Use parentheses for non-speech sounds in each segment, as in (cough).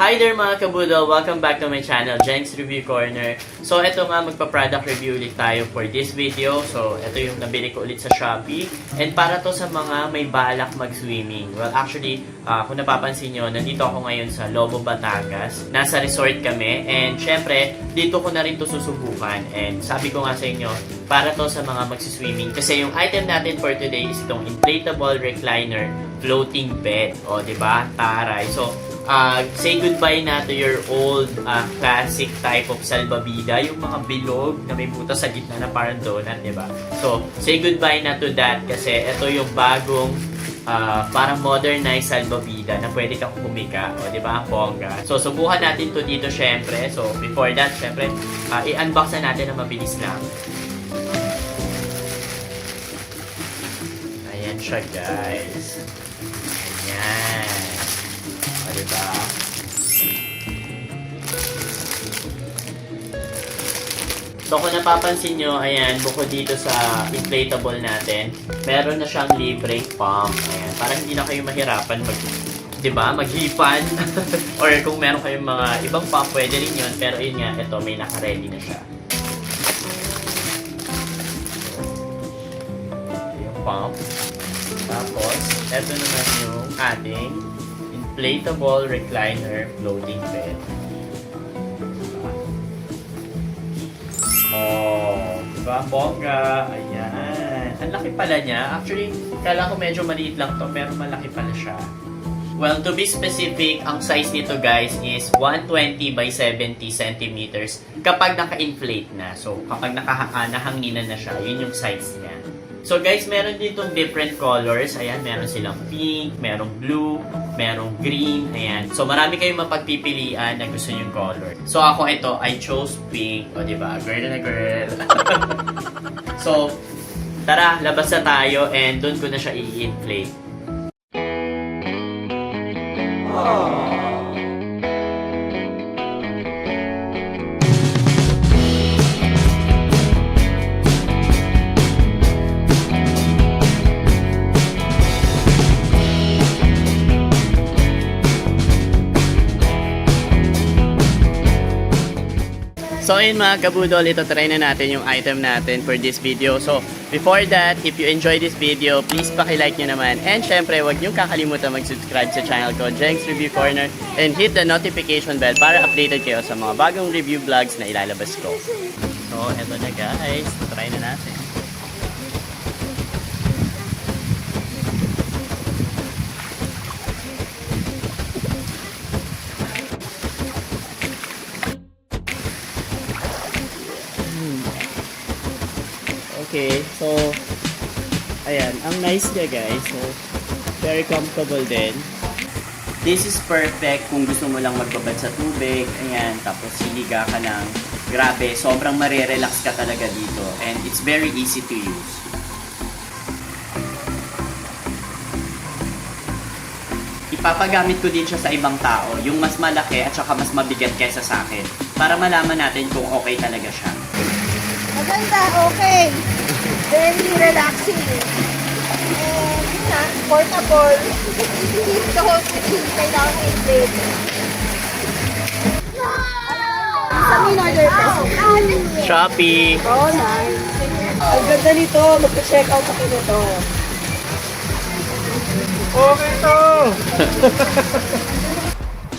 Hi there mga kabudol! Welcome back to my channel, Jenks Review Corner. So, ito nga, magpa-product review ulit tayo for this video. So, ito yung nabili ko ulit sa Shopee. And para to sa mga may balak mag-swimming. Well, actually, ah, kung napapansin nyo, nandito ako ngayon sa Lobo, Batangas. Nasa resort kami. And syempre, dito ko na rin to susubukan. And sabi ko nga sa inyo, para to sa mga magsiswimming. Kasi yung item natin for today is itong inflatable recliner floating bed. O, ba? Taray. So, uh, say goodbye na to your old uh, classic type of salbabida, yung mga bilog na may butas sa gitna na parang donut, di ba? So, say goodbye na to that kasi ito yung bagong uh, parang modernized salbabida na pwede kang humika, o di ba? Ang. So, subukan natin to dito syempre. So, before that, syempre, uh, i-unbox na natin na mabilis lang. Ayan siya, guys. Ayan. Diba? So, kung napapansin nyo, ayan, bukod dito sa inflatable natin, meron na siyang libreng pump. Ayan, parang hindi na kayo mahirapan mag, di ba, maghipan. (laughs) Or kung meron kayong mga ibang pump, pwede rin yun. Pero yun nga, ito, may naka-ready na siya. Yung pump. Tapos, ito naman yung ating inflatable recliner floating bed. Oh, diba? Bongga. Ayan. Ang laki pala niya. Actually, kala ko medyo maliit lang to, pero malaki pala siya. Well, to be specific, ang size nito guys is 120 by 70 centimeters kapag naka-inflate na. So, kapag naka nahanginan na siya, yun yung size niya. So guys, meron ditong different colors. Ayan, meron silang pink, merong blue, merong green. Ayan. So marami kayong mapagpipilian na gusto yung color. So ako ito, I chose pink. O, di ba? Girl na girl. (laughs) so, tara, labas na tayo and doon ko na siya i-inflate. So ayun mga kabudol, ito try na natin yung item natin for this video. So before that, if you enjoy this video, please paki-like nyo naman. And syempre, huwag nyo kakalimutan mag-subscribe sa channel ko, Jenks Review Corner, and hit the notification bell para updated kayo sa mga bagong review vlogs na ilalabas ko. So eto na guys, try na natin. Okay, so ayan, ang nice niya guys. So very comfortable din. This is perfect kung gusto mo lang magbabad sa tubig. Ayan, tapos hiliga ka lang. Grabe, sobrang marirelax ka talaga dito. And it's very easy to use. Ipapagamit ko din siya sa ibang tao, yung mas malaki at saka mas mabigat kesa sa akin, para malaman natin kung okay talaga siya. Maganda, okay. Very relaxing. And yun na, portable. Keep the whole thing. Kailangan i-plate. Shopee! Oh, nice. Ang ganda nito. Magpa-check out ako nito. Okay to! (laughs)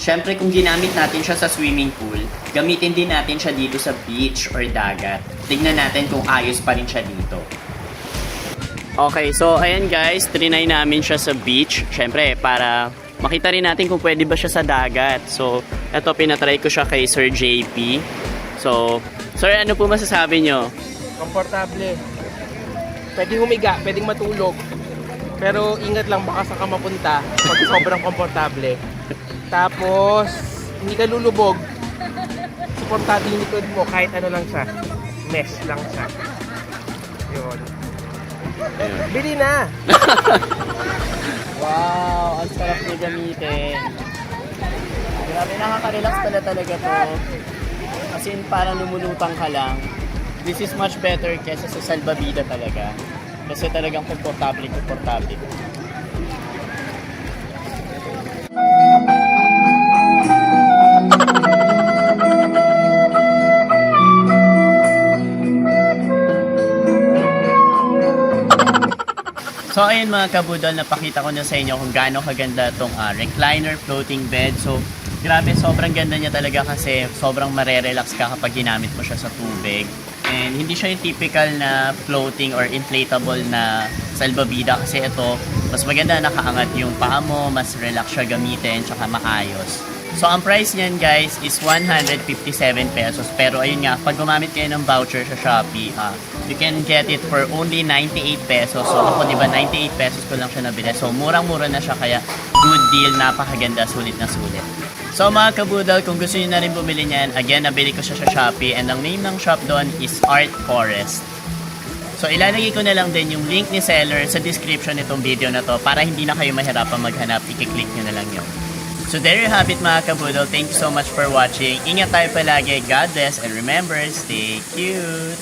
Siyempre, kung ginamit natin siya sa swimming pool, gamitin din natin siya dito sa beach or dagat. Tignan natin kung ayos pa rin siya dito. Okay, so ayan guys, trinay namin siya sa beach. Siyempre, para makita rin natin kung pwede ba siya sa dagat. So, eto pinatry ko siya kay Sir JP. So, Sir, ano po masasabi nyo? Komportable. Pwedeng humiga, pwedeng matulog. Pero ingat lang baka sa ka mapunta pag sobrang komportable. Tapos, hindi ka lulubog. Suportado yung likod mo kahit ano lang siya. Mesh lang siya. Yun. Bili na! (laughs) Wow, ang sarap niya gamitin. Grabe, nakaka-relax pala talaga to. As in, parang lumulutang ka lang. This is much better kesa sa salbabida talaga. Kasi talagang komportable, komportable. So ayun mga kabudol, napakita ko na sa inyo kung gaano kaganda itong ah, recliner floating bed. So grabe, sobrang ganda niya talaga kasi sobrang marerelax ka kapag ginamit mo siya sa tubig. And hindi siya yung typical na floating or inflatable na salbabida kasi ito, mas maganda nakaangat yung paa mo, mas relax siya gamitin, tsaka maayos. So, ang price niyan guys is 157 pesos. Pero ayun nga, pag gumamit kayo ng voucher sa Shopee, ah, you can get it for only 98 pesos. So, ako di ba 98 pesos ko lang siya nabili. So, murang-mura na siya kaya good deal, napakaganda, sulit na sulit. So mga kabudal, kung gusto niyo na rin bumili niyan, again, nabili ko siya sa Shopee and ang name ng shop doon is Art Forest. So ilalagay ko na lang din yung link ni seller sa description nitong video na to para hindi na kayo mahirapan maghanap, i-click nyo na lang yun. So there you have it mga kabudol. Thank you so much for watching. Ingat tayo palagi. God bless and remember, stay cute!